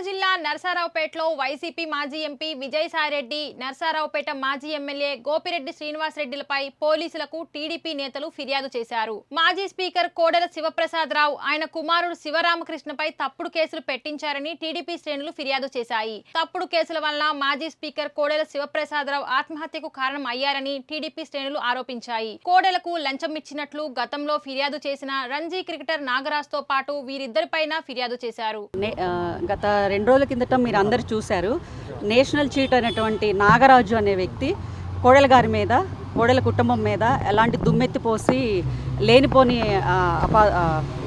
పల్నాడు జిల్లా నరసరావుపేటలో వైసీపీ మాజీ ఎంపీ విజయసాయిరెడ్డి నర్సారావుపేట మాజీ ఎమ్మెల్యే గోపిరెడ్డి శ్రీనివాసరెడ్డిలపై పోలీసులకు టీడీపీ నేతలు ఫిర్యాదు చేశారు. మాజీ స్పీకర్ కోడెల శివప్రసాదరావు ఆయన కుమారుడు శివరామకృష్ణపై తప్పుడు కేసులు పెట్టించారని టీడీపీ శ్రేణులు ఫిర్యాదు చేశాయి. తప్పుడు కేసుల వల్ల మాజీ స్పీకర్ కోడెల శివప్రసాదరావు ఆత్మహత్యకు కారణం అయ్యారని టీడీపీ శ్రేణులు ఆరోపించాయి. కోడెలకు లంచం ఇచ్చినట్లు గతంలో ఫిర్యాదు చేసిన రంజీ క్రికెటర్ నాగరాజ్తో పాటు వీరిద్దరిపైన ఫిర్యాదు చేశారు. గత రెండు రోజుల కిందట మీరు అందరు చూశారు. నేషనల్ చీట్ అయినటువంటి నాగరాజు అనే వ్యక్తి కోడెల గారి మీద కోడెల కుటుంబం మీద ఎలాంటి దుమ్మెత్తి పోసి లేనిపోని అపా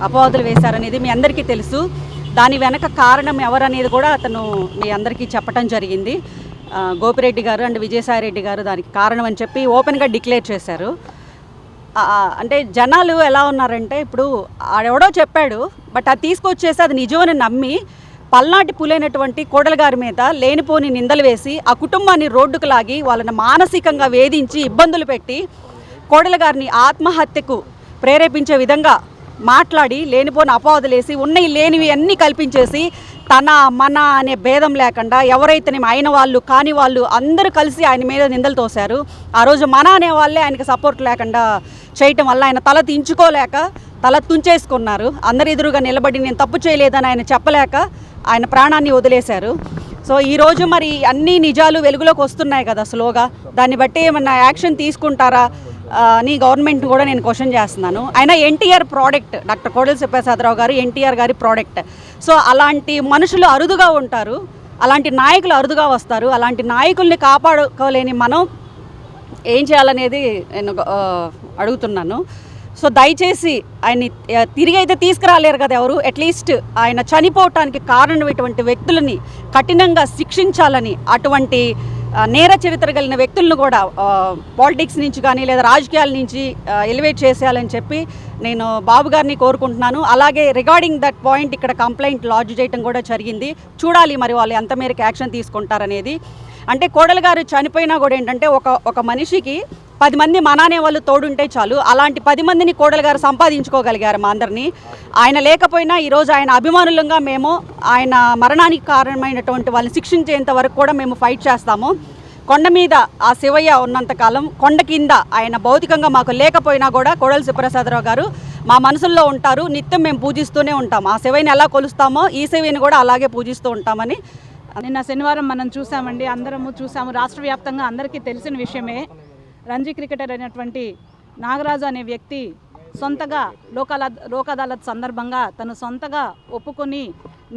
అపవాదులు వేశారనేది మీ అందరికీ తెలుసు. దాని వెనక కారణం ఎవరనేది కూడా అతను మీ అందరికీ చెప్పడం జరిగింది. గోపిరెడ్డి గారు అండ్ విజయసాయిరెడ్డి గారు దానికి కారణం అని చెప్పి ఓపెన్గా డిక్లేర్ చేశారు. అంటే జనాలు ఎలా ఉన్నారంటే ఇప్పుడు ఆడెవడో చెప్పాడు బట్ అది తీసుకొచ్చేసి అది నిజమని నమ్మి పల్నాటి పులైనటువంటి కోడల గారి మీద లేనిపోని నిందలు వేసి ఆ కుటుంబాన్ని రోడ్డుకు లాగి వాళ్ళని మానసికంగా వేధించి ఇబ్బందులు పెట్టి కోడలగారిని ఆత్మహత్యకు ప్రేరేపించే విధంగా మాట్లాడి లేనిపోని అపవాదులేసి ఉన్నవి లేనివి అన్నీ కల్పించేసి తన మన అనే భేదం లేకుండా ఎవరైతే అయిన వాళ్ళు కాని వాళ్ళు అందరూ కలిసి ఆయన మీద నిందలు తోశారు. ఆ రోజు మన అనే వాళ్ళే ఆయనకి సపోర్ట్ లేకుండా చేయటం వల్ల ఆయన తల దించుకోలేక తల తుంచేసుకున్నారు. అందరి ఎదురుగా నిలబడి నేను తప్పు చేయలేదని ఆయన చెప్పలేక ఆయన ప్రాణాన్ని వదిలేశారు. సో ఈరోజు మరి అన్ని నిజాలు వెలుగులోకి వస్తున్నాయి కదా స్లోగా. దాన్ని బట్టి ఏమన్నా యాక్షన్ తీసుకుంటారా అని గవర్నమెంట్ కూడా నేను క్వశ్చన్ చేస్తున్నాను. అయినా ఎన్టీఆర్ ప్రోడక్ట్ డాక్టర్ కోడెల శివప్రసాదరావు గారు ఎన్టీఆర్ గారి ప్రోడక్ట్. సో అలాంటి మనుషులు అరుదుగా ఉంటారు. అలాంటి నాయకులు అరుదుగా వస్తారు. అలాంటి నాయకుల్ని కాపాడుకోలేని మనం ఏం చేయాలనేది నేను అడుగుతున్నాను. సో దయచేసి ఆయన్ని తిరిగి అయితే తీసుకురాలేరు కదా ఎవరు? అట్లీస్ట్ ఆయన చనిపోవటానికి కారణమైనటువంటి వ్యక్తులని కఠినంగా శిక్షించాలని అటువంటి నేర చరిత్ర కలిగిన వ్యక్తులను కూడా పాలిటిక్స్ నుంచి కానీ లేదా రాజకీయాల నుంచి ఎలివేట్ చేసేయాలని చెప్పి నేను బాబు గారిని కోరుకుంటున్నాను. అలాగే రిగార్డింగ్ దట్ పాయింట్ ఇక్కడ కంప్లైంట్ లాడ్జ్ చేయడం కూడా జరిగింది. చూడాలి మరి వాళ్ళు ఎంత మేరకు యాక్షన్ తీసుకుంటారనేది. అంటే కోడలు గారు చనిపోయినా కూడా ఏంటంటే ఒక ఒక మనిషికి పది మంది మనానే వాళ్ళు తోడుంటే చాలు. అలాంటి పది మందిని కోడలు గారు సంపాదించుకోగలిగారు మా అందరినీ. ఆయన లేకపోయినా ఈరోజు ఆయన అభిమానులంగా మేము ఆయన మరణానికి కారణమైనటువంటి వాళ్ళని శిక్షించేంత వరకు కూడా మేము ఫైట్ చేస్తాము. కొండ మీద ఆ శివయ్య ఉన్నంతకాలం కొండ కింద ఆయన భౌతికంగా మాకు లేకపోయినా కూడా కోడలి శివప్రసాదరావు గారు మా మనసుల్లో ఉంటారు. నిత్యం మేము పూజిస్తూనే ఉంటాం. ఆ శివయ్యని ఎలా కొలుస్తామో ఈ శివయ్యని కూడా అలాగే పూజిస్తూ ఉంటామని నిన్న శనివారం మనం చూసామండి అందరము చూసాము. రాష్ట్ర వ్యాప్తంగా అందరికీ తెలిసిన విషయమే రంజీ క్రికెటర్ అయినటువంటి నాగరాజు అనే వ్యక్తి సొంతగా లోకాల లోక్ అదాలత్ సందర్భంగా తను సొంతగా ఒప్పుకొని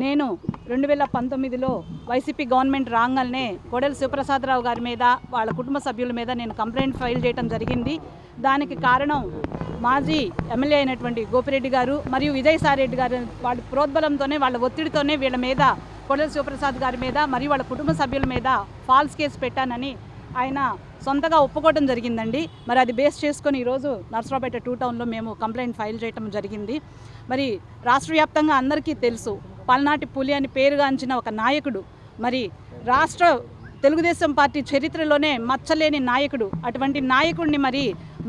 నేను రెండు వేల పంతొమ్మిదిలో వైసీపీ గవర్నమెంట్ రాగానే కోడెల శివప్రసాదరావు గారి మీద వాళ్ళ కుటుంబ సభ్యుల మీద నేను కంప్లైంట్ ఫైల్ చేయడం జరిగింది. దానికి కారణం మాజీ ఎమ్మెల్యే అయినటువంటి గోపిరెడ్డి గారు మరియు విజయసాయిరెడ్డి గారు. వాళ్ళ ప్రోద్బలంతోనే వాళ్ళ ఒత్తిడితోనే వీళ్ళ మీద కొడల శివప్రసాద్ గారి మీద మరియు వాళ్ళ కుటుంబ సభ్యుల మీద ఫాల్స్ కేసు పెట్టానని ఆయన సొంతగా ఒప్పుకోవడం జరిగిందండి. మరి అది బేస్ చేసుకొని ఈరోజు నర్సరావుపేట టూ టౌన్లో మేము కంప్లైంట్ ఫైల్ చేయడం జరిగింది. మరి రాష్ట్ర వ్యాప్తంగా అందరికీ తెలుసు పల్నాటి పులి అని పేరుగాంచిన ఒక నాయకుడు మరి రాష్ట్ర తెలుగుదేశం పార్టీ చరిత్రలోనే మచ్చలేని నాయకుడు అటువంటి నాయకుడిని మరి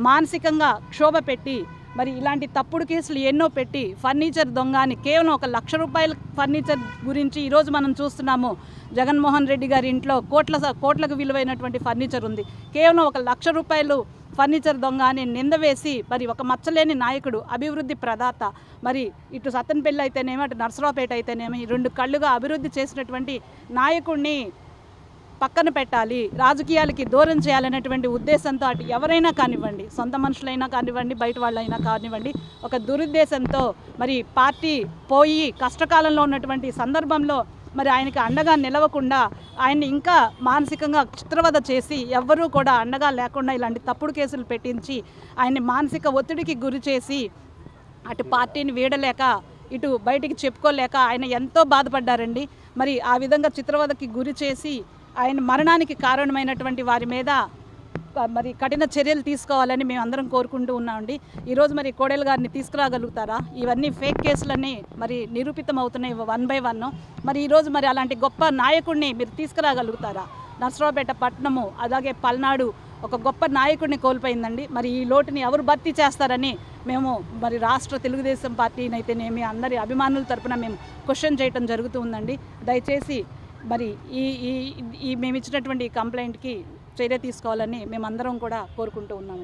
మానసికంగా క్షోభ పెట్టి మరి ఇలాంటి తప్పుడు కేసులు ఎన్నో పెట్టి ఫర్నిచర్ దొంగ అని కేవలం ఒక లక్ష రూపాయల ఫర్నిచర్ గురించి ఈరోజు మనం చూస్తున్నాము. జగన్మోహన్ రెడ్డి గారి ఇంట్లో కోట్ల కోట్లకు విలువైనటువంటి ఫర్నిచర్ ఉంది. కేవలం ఒక లక్ష రూపాయలు ఫర్నిచర్ దొంగ అని నిందవేసి మరి ఒక మచ్చలేని నాయకుడు అభివృద్ధి ప్రదాత మరి ఇటు సత్తెనపల్లి అయితేనేమి అటు నర్సరావుపేట అయితేనేమి రెండు కళ్ళుగా అభివృద్ధి చేసినటువంటి నాయకుడిని పక్కన పెట్టాలి రాజకీయాలకి దూరం చేయాలనేటువంటి ఉద్దేశంతో అటు ఎవరైనా కానివ్వండి సొంత మనుషులైనా కానివ్వండి బయట వాళ్ళైనా కానివ్వండి ఒక దురుద్దేశంతో మరి పార్టీ పోయి కష్టకాలంలో ఉన్నటువంటి సందర్భంలో మరి ఆయనకి అండగా నిలవకుండా ఆయన్ని ఇంకా మానసికంగా చిత్రవద చేసి ఎవ్వరూ కూడా అండగా లేకుండా ఇలాంటి తప్పుడు కేసులు పెట్టించి ఆయన్ని మానసిక ఒత్తిడికి గురి చేసి అటు పార్టీని వీడలేక ఇటు బయటికి చెప్పుకోలేక ఆయన ఎంతో బాధపడ్డారండి. మరి ఆ విధంగా చిత్రవదకి గురి చేసి ఆయన మరణానికి కారణమైనటువంటి వారి మీద మరి కఠిన చర్యలు తీసుకోవాలని మేము అందరం కోరుకుంటూ ఉన్నామండి. ఈరోజు మరి కోడెల గారిని తీసుకురాగలుగుతారా? ఇవన్నీ ఫేక్ కేసులన్నీ మరి నిరూపితం అవుతున్నాయి వన్ బై వన్. మరి ఈరోజు మరి అలాంటి గొప్ప నాయకుడిని మీరు తీసుకురాగలుగుతారా? నర్సరావుపేట పట్టణము అలాగే పల్నాడు ఒక గొప్ప నాయకుడిని కోల్పోయిందండి. మరి ఈ లోటుని ఎవరు భర్తీ చేస్తారని మేము మరి రాష్ట్ర తెలుగుదేశం పార్టీనైతేనేమి అందరి అభిమానుల తరపున మేము క్వశ్చన్ చేయటం జరుగుతుందండి దయచేసి మరి ఈ ఈ మేము ఇచ్చినటువంటి కంప్లైంట్కి చర్య తీసుకోవాలని మేమందరం కూడా కోరుకుంటూ ఉన్నాము.